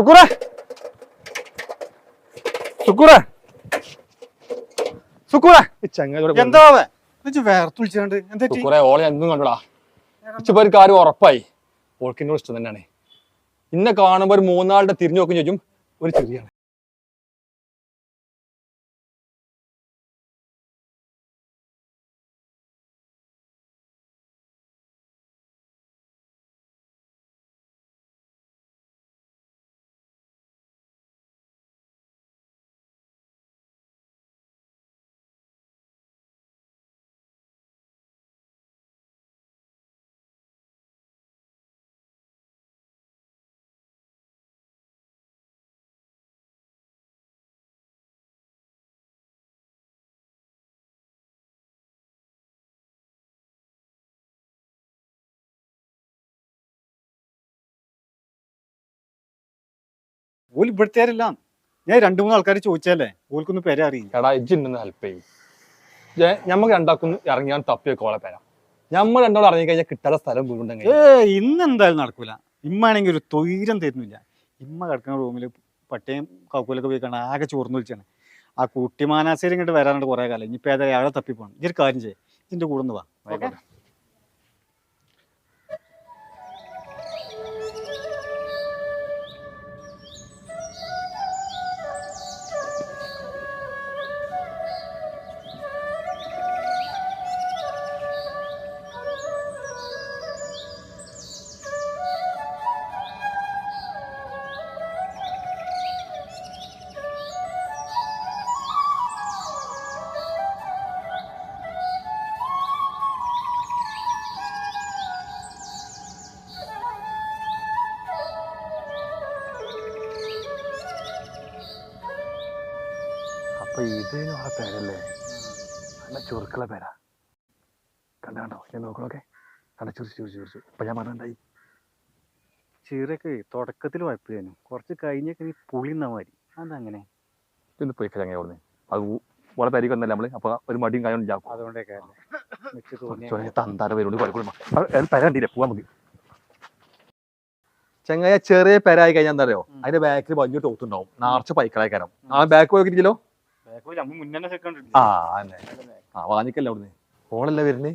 സുക്കൂറേ. Sukura! Sukura! ഈ ചങ്ങാതി എന്താ വേർത്തുളിച്ചാണ്ട്? സുക്കൂറേ ഓളെ എന്തും കണ്ടടാ. ഇച്ചിപ്പോ ഒരു കാര്യം ഉറപ്പായി. ഓൾക്ക് എന്നോട് ഇഷ്ടം തന്നെയാണ്. ഇന്നെ കാണുമ്പോ ഒരു മൂന്നാളുടെ തിരിഞ്ഞു നോക്കും ചോദിക്കും ഒരു ചെറിയാണ് ഓൽ ഇവിടുത്തേരല്ല. ഞാൻ രണ്ടു മൂന്ന് ആൾക്കാർ ചോദിച്ചല്ലേ ഓൽക്കൊന്നും പേരെ അറിയില്ല എടാ ഇജ്ജുണ്ടെന്ന് ഹെൽപ്പ് ചെയ്യും. ഞമ്മക്ക് രണ്ടാക്കും ഇറങ്ങിയാൻ തപ്പി കോളെ പേരാം. നമ്മൾ രണ്ടാളും ഇറങ്ങി കഴിഞ്ഞാൽ കിട്ടാത്ത സ്ഥലം വീടുണ്ടെങ്കിൽ ഏ ഇന്ന് എന്തായാലും നടക്കൂല. ഇമ്മാണെങ്കിൽ ഒരു തൊയിരം തരുന്നില്ല. ഇമ്മ കിടക്കുന്ന റൂമിൽ പട്ടയും കൗക്കൂലൊക്കെ പോയി കാണാൻ ആകെ ചോർന്ന് വിളിച്ചാണ്. ആ കുട്ടി മാനാശ്ശേരി ഇങ്ങോട്ട് വരാനുണ്ട് കുറേ കാലം ഇനിയിപ്പോൾ ഏതായാലും അയാളെ തപ്പിപ്പോണം. ഇതൊരു കാര്യം ചെയ്യാം. ഇതിന്റെ കൂടെ ഒന്ന് വാ. ഓക്കെ അപ്പൊ ഇതേനു ആ പേരല്ലേ? നല്ല ചുരുക്കുള്ള പേരാ. കണ്ട കണ്ടോ? ഞാൻ നോക്കണോക്കെ കണ്ട ചുരിച്ചു ചുരിച്ചു ചുരിച്ചു. ഇപ്പൊ ഞാൻ പറഞ്ഞുണ്ടായി ചീറൊക്കെ തുടക്കത്തിൽ കുഴപ്പമില്ലേനു കുറച്ച് കഴിഞ്ഞൊക്കെ നീ പുളിന്ന മാതിരി അതങ്ങനെ? പോയി കഴിഞ്ഞ അവിടുന്ന്. അത് വളരെ പരിക്ക് വന്നല്ലേ നമ്മൾ? അപ്പൊ ഒരു മടിയും കാര്യം അതുകൊണ്ടൊക്കെ തന്താര പേരോട് പെര കണ്ടില്ലേ? പോവാൻ നമുക്ക്. ചെങ്ങായ ചെറിയ പെരായി കഴിഞ്ഞാൽ എന്താ അറിയോ. അതിന്റെ ബാക്കിൽ വലിയ ടോത്തുണ്ടാവും നാർച്ച പൈക്കളായി കാരണം ആ ബാക്ക് പോയിട്ടില്ലല്ലോ ആ അതന്നെ. ആ വാങ്ങിക്കല്ലേ അവിടുന്ന്? ഫോണല്ലേ വരുന്നേ?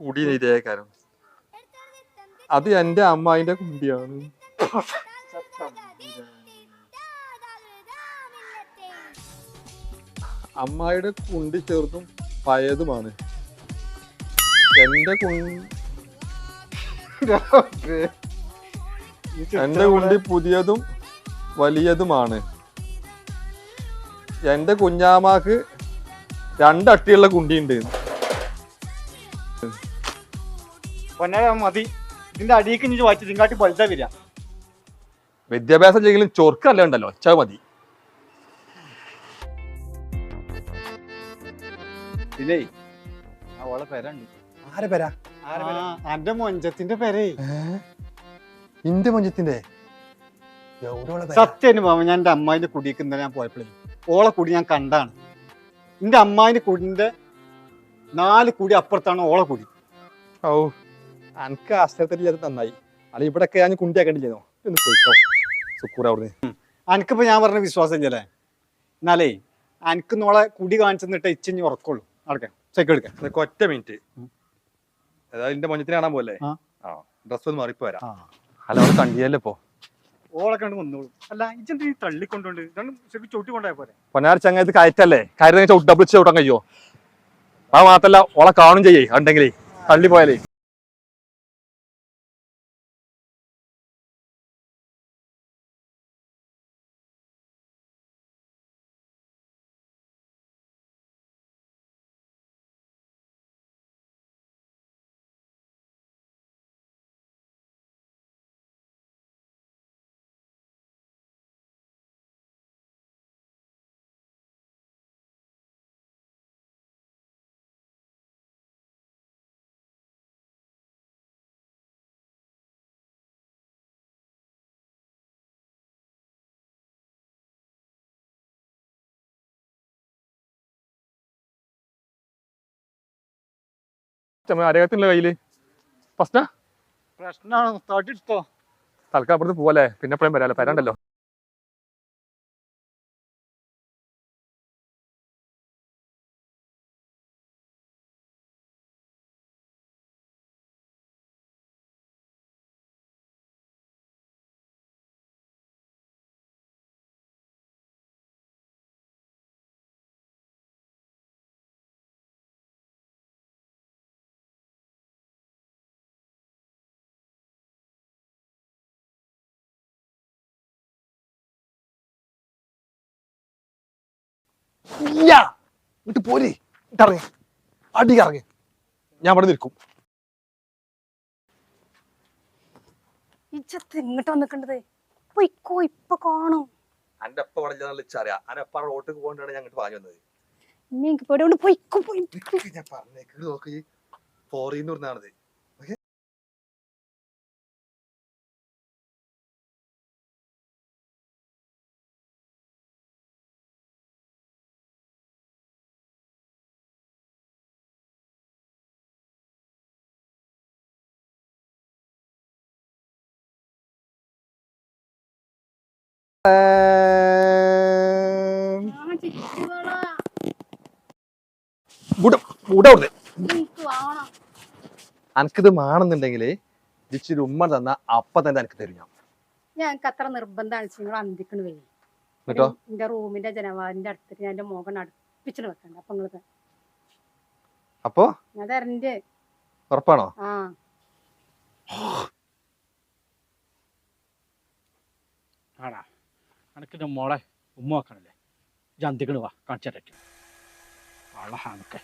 കുടി ഇതേ കാരണം അത് എന്റെ അമ്മായിന്റെ കുണ്ടിയാണ് അമ്മായിയുടെ കുണ്ടി ചെറുതും പഴയതുമാണ്. എന്റെ എന്റെ കുണ്ടി പുതിയതും വലിയതുമാണ്. എന്റെ കുഞ്ഞാമാക്ക് രണ്ടട്ടിയുള്ള കുണ്ടിയുണ്ട്. മതി. ഇതിന്റെ അടിയിക്ക് ഇനി വായിച്ചു ഇതിങ്കാട്ടി വലുതാ വരിക. വിദ്യാഭ്യാസം ചെയ്യലും ചൊർക്കല്ല ഉണ്ടല്ലോ. ഒച്ച മതി. പിന്നെ ആ ഓളെ പെരണ്ട് ആരെ പേരാ? അന്റെ മൊഞ്ചത്തിന്റെ പെരേ. ഇന്റെ മൊഞ്ചത്തിന്റെ? സത്യം മാമ ഞാൻ എന്റെ അമ്മായിന്റെ കുടിക്ക് ഇന്നലെ ഞാൻ പോയപ്പോഴേ ഓളെ കുടി ഞാൻ കണ്ടാണ്. എന്റെ അമ്മായിന്റെ കുടിന്റെ നാല് കുടി അപ്പുറത്താണ് ഓളെ കുടി. ഓ അനക്ക് ആശ്രയത്തില്ലാതെ നന്നായി. അല്ല ഇവിടൊക്കെ ഞാൻ കുണ്ടിയാക്കണ്ടില്ലേനോ ഒന്ന് പോയിക്കോ. സുക്കൂർ അവിടുന്ന്. അനക്കിപ്പോ ഞാൻ പറഞ്ഞ വിശ്വാസം ഇല്ലല്ലേ എന്നാലേ അനക്ക് നോളെ കുടി കാണിച്ചെന്നിട്ട് ഇച്ചിഞ്ഞ് ഉറക്കുള്ളൂ. നടക്കാം ചെക്ക് എടുക്കാം. നിനക്ക് ഒറ്റ മിനിറ്റ് അതായത് എന്റെ മഞ്ഞത്തിന് കാണാൻ പോലെ ആ. ഡ്രസ് ഒന്ന് മാറിപ്പോ വരാം അല്ല അവിടെ കണ്ടിയല്ലേ ഇപ്പൊ. ഓളെ കണ്ട് വന്നോളും. അല്ല ഇജെന്ത് ഈ തള്ളിക്കൊണ്ടോണ്ട്? രണ്ടും ശരിക്കും ചവിട്ടി കൊണ്ടുപോയ പോരെ? പൊന്നാർ ചങ്ങായത് കയറ്റല്ലേ? കയറി ഡബിൾ ചവിട്ടാൻ കഴിയോ? അത് മാത്രല്ല ഓളെ കാണും ചെയ്യേ. ഉണ്ടെങ്കിലേ തള്ളി പോയാലേ. അരകത്തിന്റെ കയ്യിൽ? ഫസ്റ്റാ? പ്രശ്നമാണ് തടി എടുത്തോ തൽക്കാലം അപ്പുറത്ത് പോവല്ലേ? പിന്നെ എപ്പോഴും വരാല്ലോ വരാണ്ടല്ലോ ഇങ്ങോട്ട് പോരി. ഇറങ്ങി. അടി ഇറങ്ങി. ഞാൻ ഇവിടെ നിൽക്കും. ഇങ്ങോട്ട് വന്നിക്കണ്ടത്. ഇപ്പൊ കാണും. അന്റെ അപ്പ അന്റെ അപ്പ പോകണ്ടാണ് വന്നത്. ഞാൻ പറഞ്ഞേക്ക്. നോക്കി ഫോറിന്ന് പറഞ്ഞാണത് ഇവിടെ അനക്കിത് മാണെന്നുണ്ടെങ്കിൽ ജിച്ചിരി ഉമ്മ തന്ന അപ്പ തന്നെ അനക്ക് തരും ഞാൻ. ഞങ്ങൾക്ക് അത്ര നിർബന്ധമാണ് നിങ്ങൾ അന്തിക്കണ് വരും. കേട്ടോ എന്റെ റൂമിന്റെ ജനവാദിന്റെ അടുത്തിട്ട് ഞാൻ എന്റെ മോകൻ അടുപ്പിച്ചിട്ട് വെക്കണ്ട അപ്പൊ നിങ്ങൾക്ക് അപ്പോ? ഞാൻ തരണ്ട്. ഉറപ്പാണോ? ആ. ആടാ അനക്കിന്റെ മോളെ ഉമ്മ വെക്കണല്ലേ? ജന്തിക്കണ് വാ കാണിച്ചിട്ട് ആളെ അനക്കെ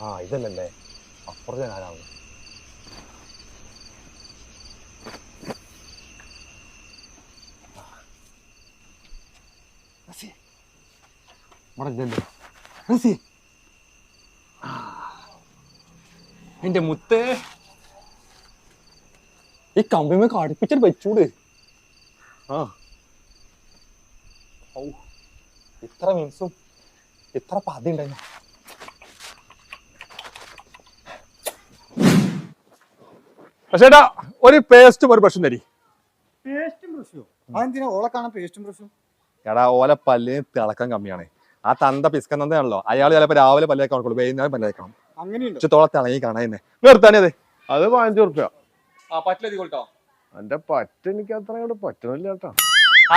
ആ ഇതല്ലേ അപ്പുറത്തെ റസി. എന്റെ മുത്തേ. ഈ കമ്പിമേ കടുപ്പിച്ചിട്ട് വെച്ചൂട്. ആ. ഔ. ഇത്ര മീൻസും ഇത്ര പതി ഉണ്ടായിരുന്നു പക്ഷേ ഒരു പേസ്റ്റും ഒരു ബ്രഷും തരി. പേസ്റ്റും ബ്രഷോ. അതെന്തിനാ പേസ്റ്റും ബ്രഷും? എടാ ഓല പല്ലിന് തിളക്കം കമ്മിയാണ്. ആ തന്ത പിസ്കൻ തന്തയാണല്ലോ അയാൾ ചിലപ്പോ രാവിലെ പല്ലേക്കാൻ കൊടുക്കുള്ളൂ വൈകുന്നേരം പല്ലേക്കണം അങ്ങനെയുണ്ടോ? ഉച്ചത്തോളം തിളങ്ങി കാണാൻ തന്നെ. നിർത്താനേ അതെ അത് പതിനഞ്ച് റുപ്യ എന്റെ പറ്റ എനിക്ക് അത്ര പറ്റണില്ല കേട്ടോ.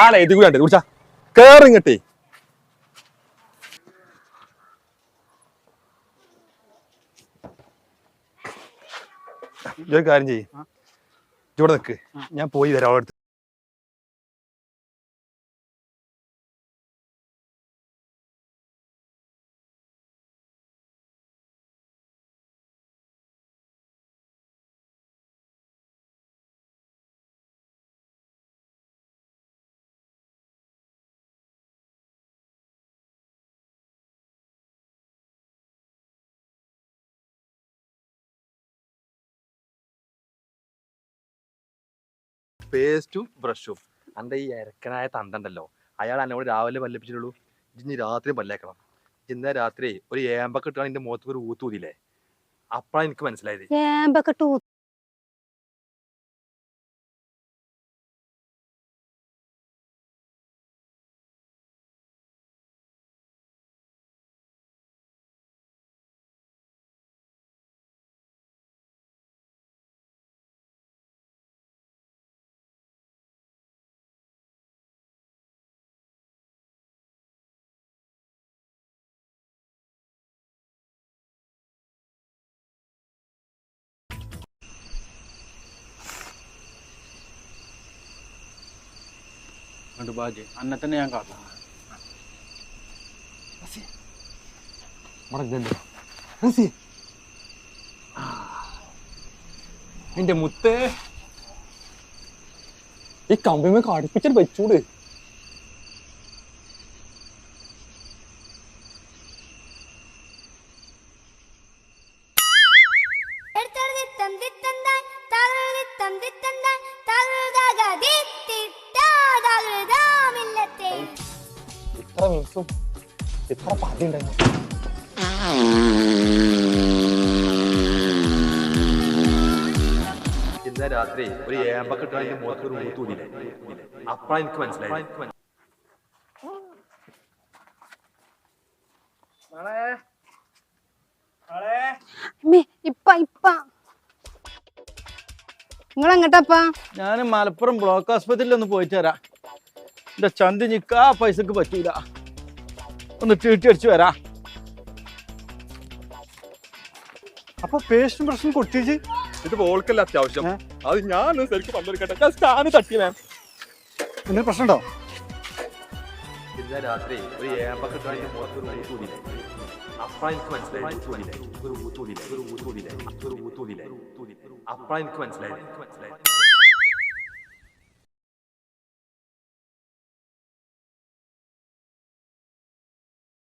ആളെ ഇത് കൂടി ഉണ്ട് കുടിച്ചാ. കേറിങ്ങട്ടെ ഒരു കാര്യം ചെയ്യും. ഇവിടെ നിൽക്ക് ഞാൻ പോയി വരാം. അവളെ പേസ്റ്റും ബ്രഷും അന്റെ ഈ ഇരക്കനായ തണ്ടല്ലോ അയാൾ എന്നോട് രാവിലെ പല്ലിപ്പിച്ചിട്ടുള്ളൂ. ഇനി രാത്രി പല്ലേക്കണം. ഇന്ന രാത്രി ഒരു ഏമ്പൊക്കെ ഇട്ടാണ് മുഖത്ത് ഒരു ഊത്തൂതില്ലേ അപ്പഴാണ് എനിക്ക് മനസ്സിലായത്. ഏമ്പൊക്കെ കണ്ടു ബാജി അന്നെ തന്നെ ഞാൻ കാത്തു. എന്റെ മുത്തേ. ഈ കമ്പിമേ കാടിപ്പിച്ചിട്ട് വെച്ചൂട്. മീൻസും ഇത്ര പാതി ഉണ്ടായിരുന്നു ഇന്നലെ രാത്രി ഒരു ഏമ്പക്കെട്ട് അതിന്റെ മുഖത്ത് ഒരു ഊത്തൂരില്ലേ അപ്പഴാ എനിക്ക് മനസ്സിലായി അമ്മേ ഇപ്പ ഇപ്പ. നിങ്ങൾ എങ്ങട്ടാപ്പാ ഞാൻ മലപ്പുറം ബ്ലോക്ക് ആസ്പത്രിയിൽ ഒന്ന് പോയിട്ട് വരാം. എന്റെ ചന്തി നിക്കാ പൈസക്ക് പറ്റൂല. ഒന്ന് ചീട്ടി അടിച്ചു വരാ. അപ്പൊ പേസ്റ്റും പ്രശ്നം കൊട്ടിച്ച്? ഇത് ഓൾക്കല്ല അത്യാവശ്യം. അത് ഞാൻ ശരിക്കും പങ്കെടുക്കട്ടെ ഞാൻ സ്കാന് തട്ടി മാം. എന്തെങ്കിലും പ്രശ്നമുണ്ടോ? രാത്രി ഒരു ഊത്തൂരില്ലേ അപ്പഴാ എനിക്ക് മനസ്സിലായി ഒരു എനിക്ക് മനസ്സിലായി മനസ്സിലായി